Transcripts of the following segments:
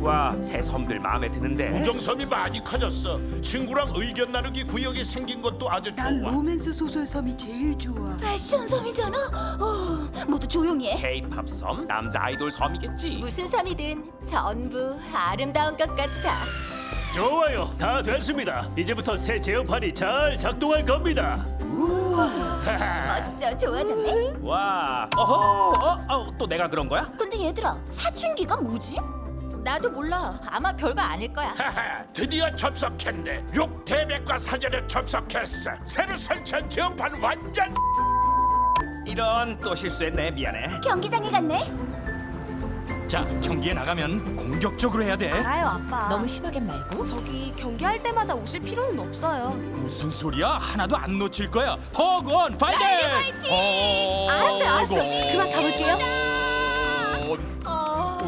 와, 새 섬들 마음에 드는데. 우정섬이 많이 커졌어. 친구랑 의견 나누기 구역이 생긴 것도 아주 난 좋아. 로맨스 소설 섬이 제일 좋아. 패션 섬이잖아. 어, 모두 조용히 해. K-팝 섬, 남자 아이돌 섬이겠지. 무슨 섬이든 전부 아름다운 것 같아. 좋아요. 다 됐습니다. 이제부터 새 제어판이 잘 작동할 겁니다. 어쩌 좋아졌네. 와, 어허, 어, 어, 또 내가 그런 거야? 근데 얘들아, 사춘기가 뭐지? 나도 몰라. 아마 별거 아닐 거야. 하하, 드디어 접속했네. 육대백과 사전에 접속했어. 새로 설치한 제어판 완전. 이런 또 실수했네. 미안해. 경기장에 갔네. 자, 경기에 나가면 공격적으로 해야 돼. 알아요, 아빠. 너무 심하게 말고. 저기 경기할 때마다 오실 필요는 없어요. 무슨 소리야? 하나도 안 놓칠 거야. 허건 파이팅! 알았어요, 알았어. 그만 가볼게요.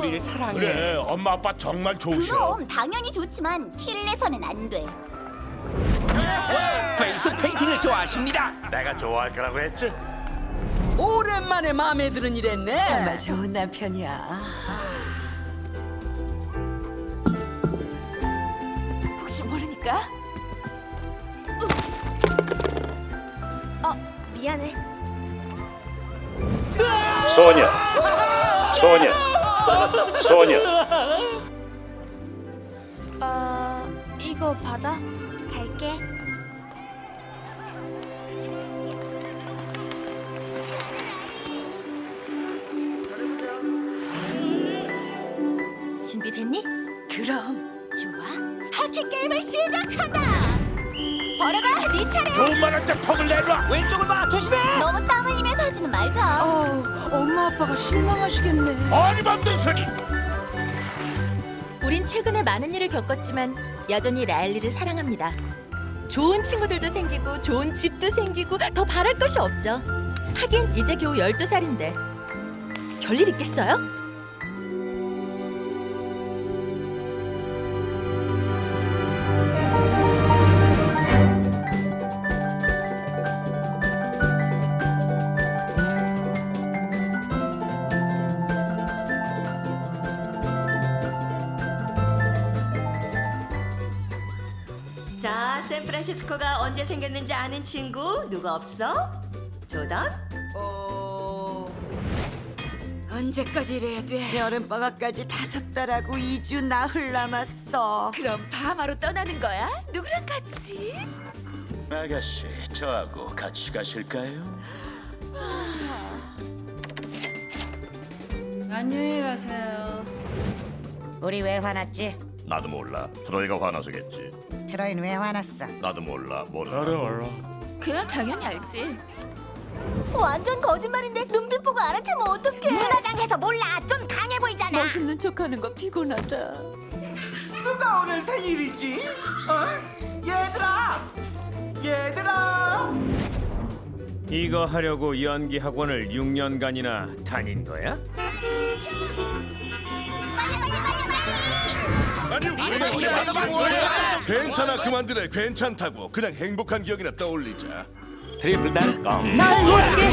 어... 우리를 사랑해. 그래, 엄마 아빠 정말 좋으셔. 그럼 당연히 좋지만 티를 내서는 안 돼. 페이스 페인팅을 좋아하십니다. 내가 좋아할 거라고 했지. 오랜만에 마음에 드는 일 했네. 정말 좋은 남편이야. 혹시 모르니까. 어, 미안해. 소녀, 소녀, 소녀. 어, 이거 받아. 갈게. 준비됐니? 그럼 좋아. 하키 게임을 시작한다. 버려가, 네 차례. 좋은 말할때 퍽을 내놔. 왼쪽을 봐. 조심해. 너무 땀 흘리면서 하지는 말자. 어, 엄마 아빠가 실망하시겠네. 어림없는 소리. 우린 최근에 많은 일을 겪었지만 여전히 라일리를 사랑합니다. 좋은 친구들도 생기고 좋은 집도 생기고 더 바랄 것이 없죠. 하긴 이제 겨우 12살인데 별일 있겠어요? 자, 샌프란시스코가 언제 생겼는지 아는 친구 누가 없어? 조던? 언제까지 이래야 돼? 여름 방학까지 다섯 달하고 2주 나흘 남았어. 그럼 바하마로 떠나는 거야? 누구랑 같이? 아가씨, 저하고 같이 가실까요? 안녕히 가세요. 우리 왜 화났지? 나도 몰라. 트로이가 화나서겠지. 트로이는 왜 화났어? 나도 몰라. 모르나. 그냥 당연히 알지. 완전 거짓말인데 눈빛 보고 알아채면 어떡해? 눈화장해서 몰라. 좀 강해 보이잖아. 멋있는 척하는 거 피곤하다. 누가 오늘 생일이지? 어? 얘들아! 얘들아! 이거 하려고 연기 학원을 6년간이나 다닌 거야? 아니, 왜 괜찮아, 그만두래. 괜찮다고. 그냥 행복한 기억이나 떠올리자. 트리플 달 껌. 널 못게